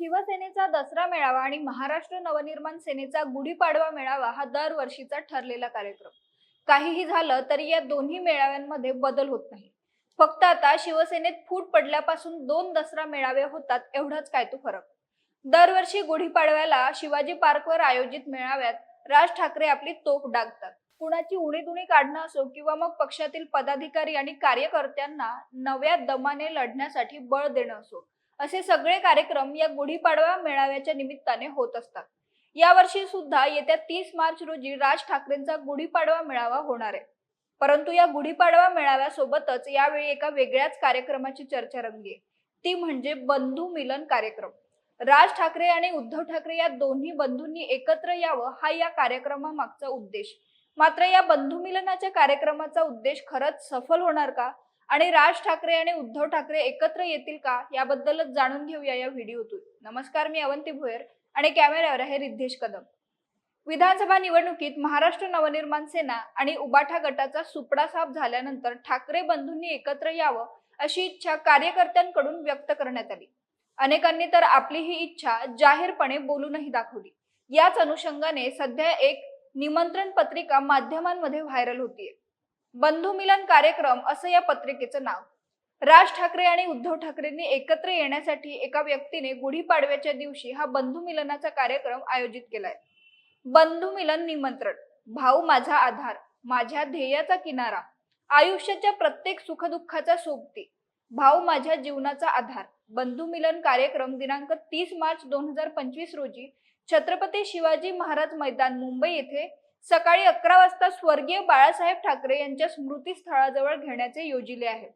शिवसेनेचा दसरा मेळावा आणि महाराष्ट्र नवनिर्माण सेनेचा गुढीपाडवा मेळावा हा दरवर्षीचा ठरलेला कार्यक्रम. काहीही झालं तरी या दोन्ही मेळाव्यांमध्ये बदल होत नाही. फक्त आता शिवसेनेत फूट पडल्यापासून दोन दसरा मेळावे होतात एवढाच काय तो फरक. दरवर्षी गुढीपाडव्याला शिवाजी पार्कवर आयोजित मेळाव्यात राज ठाकरे आपली तोफ डागतात. कुणाची उणीदुणी काढणं असो किंवा मग पक्षातील पदाधिकारी आणि कार्यकर्त्यांना नव्या दमाने लढण्यासाठी बळ देणं असो असे सगळे कार्यक्रम या गुढीपाडवा मेळाव्याच्या निमित्ताने होत असतात. यावर्षी सुद्धा येत्या तीस मार्च रोजी राज ठाकरेंचा गुढीपाडवा मेळावा होणार आहे. परंतु या गुढीपाडवा मेळाव्यासोबतच यावेळी एका वेगळ्याच कार्यक्रमाची चर्चा रंगली ती म्हणजे बंधू मिलन कार्यक्रम. राज ठाकरे आणि उद्धव ठाकरे या दोन्ही बंधूंनी एकत्र यावं हा या कार्यक्रमामागचा उद्देश. मात्र या बंधू मिलनाच्या कार्यक्रमाचा उद्देश खरंच सफल होणार का? आणि राज ठाकरे आणि उद्धव ठाकरे एकत्र येतील का याबद्दलच जाणून घेऊया या व्हिडिओतून. नमस्कार मी अवंती भोयर आणि कॅमेऱ्यावर आहे रिद्धेश कदम. विधानसभा निवडणुकीत महाराष्ट्र नवनिर्माण सेना आणि उबाठा गटाचा सुपडा साफ झाल्यानंतर ठाकरे बंधूंनी एकत्र यावं अशी इच्छा कार्यकर्त्यांकडून व्यक्त करण्यात आली. अनेकांनी तर आपली ही इच्छा जाहीरपणे बोलूनही दाखवली. याच अनुषंगाने सध्या एक निमंत्रण पत्रिका माध्यमांमध्ये व्हायरल होतीये. बंधू मिलन कार्यक्रम असं या पत्रिकेचं नाव. राज ठाकरे आणि उद्धव ठाकरेंनी एकत्र येण्यासाठी एका व्यक्तीने गुढीपाडव्याच्या दिवशी हा बंधू मिलनाचा कार्यक्रम आयोजित केलाय. बंधू मिलन निमंत्रण भाऊ माझा आधार माझ्या ध्येयाचा किनारा आयुष्याच्या प्रत्येक सुखदुःखाचा सोबती भाऊ माझ्या जीवनाचा आधार बंधू मिलन कार्यक्रम दिनांक तीस मार्च दोन हजार पंचवीस रोजी छत्रपती शिवाजी महाराज मैदान मुंबई येथे सकाळी अकरा वाजता स्वर्गीय बाळासाहेब ठाकरे यांच्या स्मृतीस्थळाजवळ घेण्याचे योजिले आहे.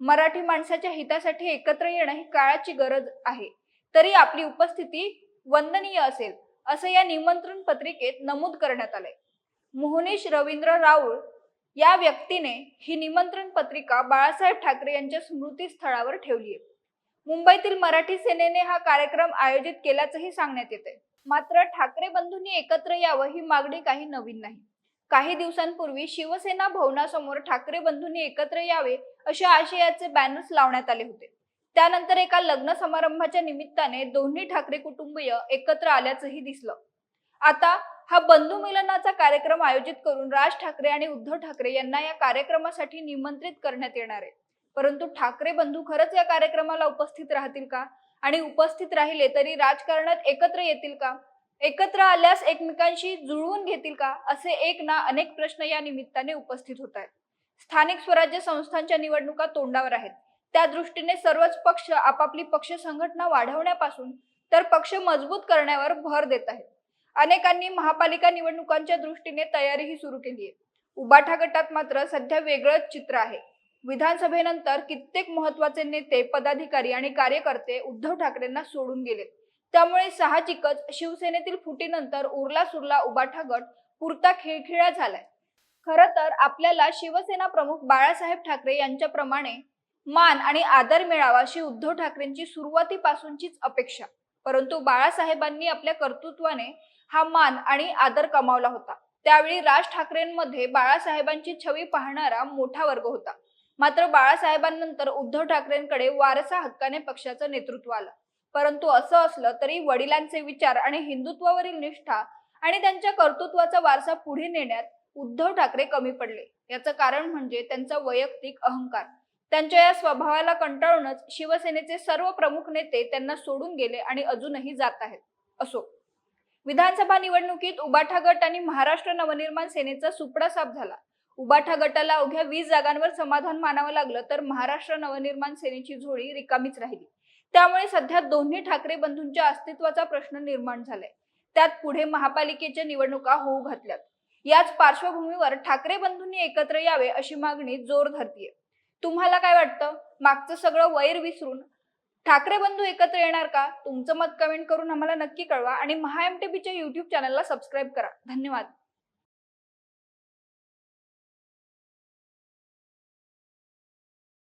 मराठी माणसाच्या हितासाठी एकत्र येणं ही काळाची गरज आहे. तरी आपली उपस्थिती वंदनीय असेल असं या निमंत्रण पत्रिकेत नमूद करण्यात आलंय. मोहनीश रवींद्र राऊळ या व्यक्तीने ही निमंत्रण पत्रिका बाळासाहेब ठाकरे यांच्या स्मृतीस्थळावर ठेवली आहे मुंबईतील मराठी सेनेने हा कार्यक्रम आयोजित केल्याचंही सांगण्यात येते मात्र ठाकरे बंधूंनी एकत्र यावं ही मागणी काही नवीन नाही. काही दिवसांपूर्वी शिवसेना भवनासमोर ठाकरे बंधूंनी एकत्र यावे अशा आशयाचे बॅनर्स लावण्यात आले होते. त्यानंतर एका लग्न समारंभाच्या निमित्ताने दोन्ही ठाकरे कुटुंबीय एकत्र आल्याचंही दिसलं. आता हा बंधू मिलनाचा कार्यक्रम आयोजित करून राज ठाकरे आणि उद्धव ठाकरे यांना या कार्यक्रमासाठी निमंत्रित करण्यात येणार आहे. परंतु ठाकरे बंधू खरंच या कार्यक्रमाला उपस्थित राहतील का? आणि उपस्थित राहिले तरी राजकारणात एकत्र येतील का? एकत्र आल्यास एकमेकांशी जुळवून घेतील का? असे एक ना अनेक प्रश्न या निमित्ताने उपस्थित होत आहेत. स्थानिक स्वराज्य संस्थांच्या निवडणुका तोंडावर आहेत. त्या दृष्टीने सर्वच पक्ष आपापली पक्ष संघटना वाढवण्यापासून तर पक्ष मजबूत करण्यावर भर देत आहेत. अनेकांनी महापालिका निवडणुकांच्या दृष्टीने तयारीही सुरू केली आहे. उबाठा गटात मात्र सध्या वेगळंच चित्र आहे. विधानसभेनंतर कित्येक महत्त्वाचे नेते पदाधिकारी आणि कार्यकर्ते उद्धव ठाकरेंना सोडून गेले. त्यामुळे साहजिकच शिवसेनेतील फुटीनंतर उरला सुरला उबाठा गट पुरता खिळखिळा झालाय. खर तर आपल्याला शिवसेना प्रमुख बाळासाहेब ठाकरे यांच्याप्रमाणे मान आणि आदर मिळावा अशी उद्धव ठाकरेंची सुरुवातीपासूनचीच अपेक्षा. परंतु बाळासाहेबांनी आपल्या कर्तृत्वाने हा मान आणि आदर कमावला होता. त्यावेळी राज ठाकरेंमध्ये बाळासाहेबांची छवी पाहणारा मोठा वर्ग होता. मात्र बाळासाहेबांनंतर उद्धव ठाकरेंकडे वारसा हक्काने पक्षाचं नेतृत्व आलं. परंतु असं असलं तरी वडिलांचे विचार आणि हिंदुत्वावरील निष्ठा आणि त्यांच्या कर्तृत्वाचा वारसा पुढे नेण्यात उद्धव ठाकरे कमी पडले. याचं कारण म्हणजे त्यांचा वैयक्तिक अहंकार. त्यांच्या या स्वभावाला कंटाळूनच शिवसेनेचे सर्व प्रमुख नेते त्यांना सोडून गेले आणि अजूनही जात आहेत असो. विधानसभा निवडणुकीत उबाठा गट आणि महाराष्ट्र नवनिर्माण सेनेचा सुपडा साफ झाला. उबाठा गटाला अवघ्या वीस जागांवर समाधान मानावं लागलं तर महाराष्ट्र नवनिर्माण सेनेची झोळी रिकामीच राहिली. त्यामुळे सध्या दोन्ही ठाकरे बंधूंच्या अस्तित्वाचा प्रश्न निर्माण झालाय. त्यात पुढे महापालिकेच्या निवडणुका होऊ घातल्यात. याच पार्श्वभूमीवर ठाकरे बंधूंनी एकत्र यावे अशी मागणी जोर धरतीये. तुम्हाला काय वाटतं? मागचं सगळं वैर विसरून ठाकरे बंधू एकत्र येणार का? तुमचं मत कमेंट करून आम्हाला नक्की कळवा आणि महा एमटीबीच्या युट्यूब चॅनलला सबस्क्राईब करा. धन्यवाद.